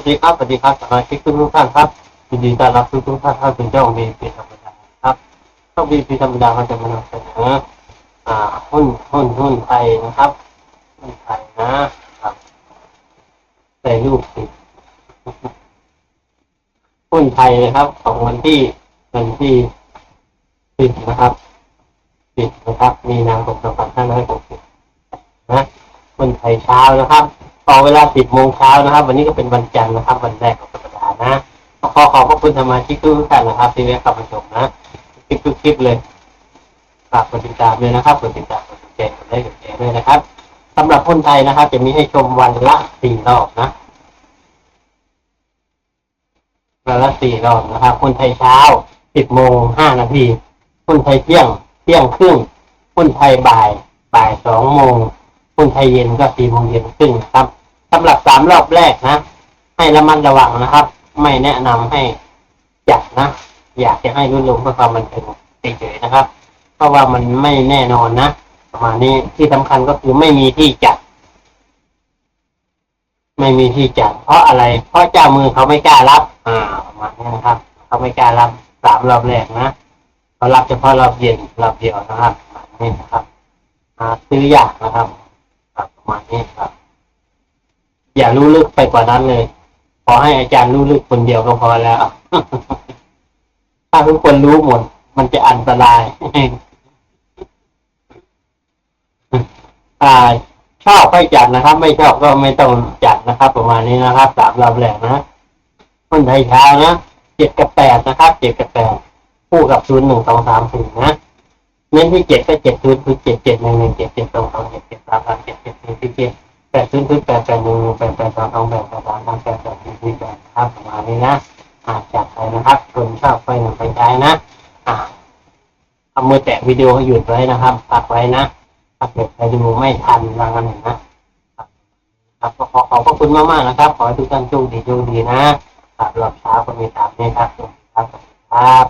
วัสดีครับสวัสดีครับสมาชิกทุกท่านครับยินดีต้อนรับทุกทุกท่านเข้าสู่ช่องวีพีธรรมดาครับช่องวีพีธรรมดาเขาจะมานำเสนออ่าหุ้นหุ้นหุ้นไทยนะครับหุ้นไทยนะครับใส่รูปสิหุ้นไทยนะครับของวันที่วันที่สิบนะครับสิบนะครับ มีนาคมสองพันห้าร้อยหกสิบนะหุ้นไทยเช้านะครับ ต่อเวลา 10 โมงเช้านะครับ วันนี้ก็เป็นวันจันทร์นะครับ วันแรกของสัปดาห์นะขอขอบพระคุณสมาชิกทุกท่านนะครับ ที่ได้เข้ามาชมนะคลิปทุกคลิปเลยฝากกดติดตามด้วยนะครับกดติดตามกดติดตามกดไลค์กดแชร์ด้วยนะครับสำหรับคนไทยนะครับ จะมีให้ชมวันละสี่รอบนะวันละสี่รอบนะครับ คนไทยเช้า 10 โมง 5 นาที คนไทยเที่ยง เที่ยงครึ่ง คนไทยบ่าย บ่ายสองโมง คนไทยเย็นก็สี่โมงเย็นครึ่งนะครับ สำหรับสามรอบแรกนะ ให้ระมัดระวังนะครับ ไม่แนะนำให้จัดนะ อยากจะให้รุ่นลงเพื่อความบันเทิงเฉยๆนะครับ เพราะว่ามันไม่แน่นอนนะประมาณนี้ที่สำคัญก็คือไม่มีที่จัด ไม่มีที่จัด เพราะอะไร เพราะเจ้ามือเขาไม่กล้ารับ อ่าประมาณนี้นะครับ เขาไม่กล้ารับสามรอบแรกนะเขารับเฉพาะรอบเย็นรอบเดียวนะครับนี้นะครับซื้อยากนะครับประมาณนี้ครับ อย่ารู้ลึกไปกว่านั้นเลย ขอให้อาจารย์รู้ลึกคนเดียวก็พอแล้ว ถ้าทุกคนรู้หมด มันจะอันตรายอ่าชอบให้จัดนะครับ ไม่ชอบก็ไม่ต้องจัดนะครับ ประมาณนี้นะครับสามลำแหลกนะคนไทยเช้านะเจ็ดกับแปดนะครับเจ็ดกับแปดคู่กับศูนย์หนึ่งสองสามสี่นะเน้นที่เจ็ดก็เจ็ดศูนย์คือเจ็ดเจ็ดหนึ่งหนึ่งเจ็ดเจ็ดสองสองเจ็ดเจ็ดสามสามเจ็ดเจ็ดสี่สี่เจ็ด แปดศูนย์คือแปดแปดหนึ่งหนึ่งแปดแปดสองสองแปดแปดสามสามแปดแปดสี่สี่แปดครับประมาณนี้นะอ่าจัดไปนะครับคนชอบไปหนึ่งไปใช้นะอ่าเอามือแตะวิดีโอให้หยุดไว้นะครับปักไว้นะถ้าเกิดใครดูไม่ทันวางกันหนึ่งนะครับครับก็ขอขอบพระคุณมากๆนะครับ ขอให้ทุกท่านโชคดีโชคดีนะครับรอบเช้าก็มีตามนี้ครับครับครับ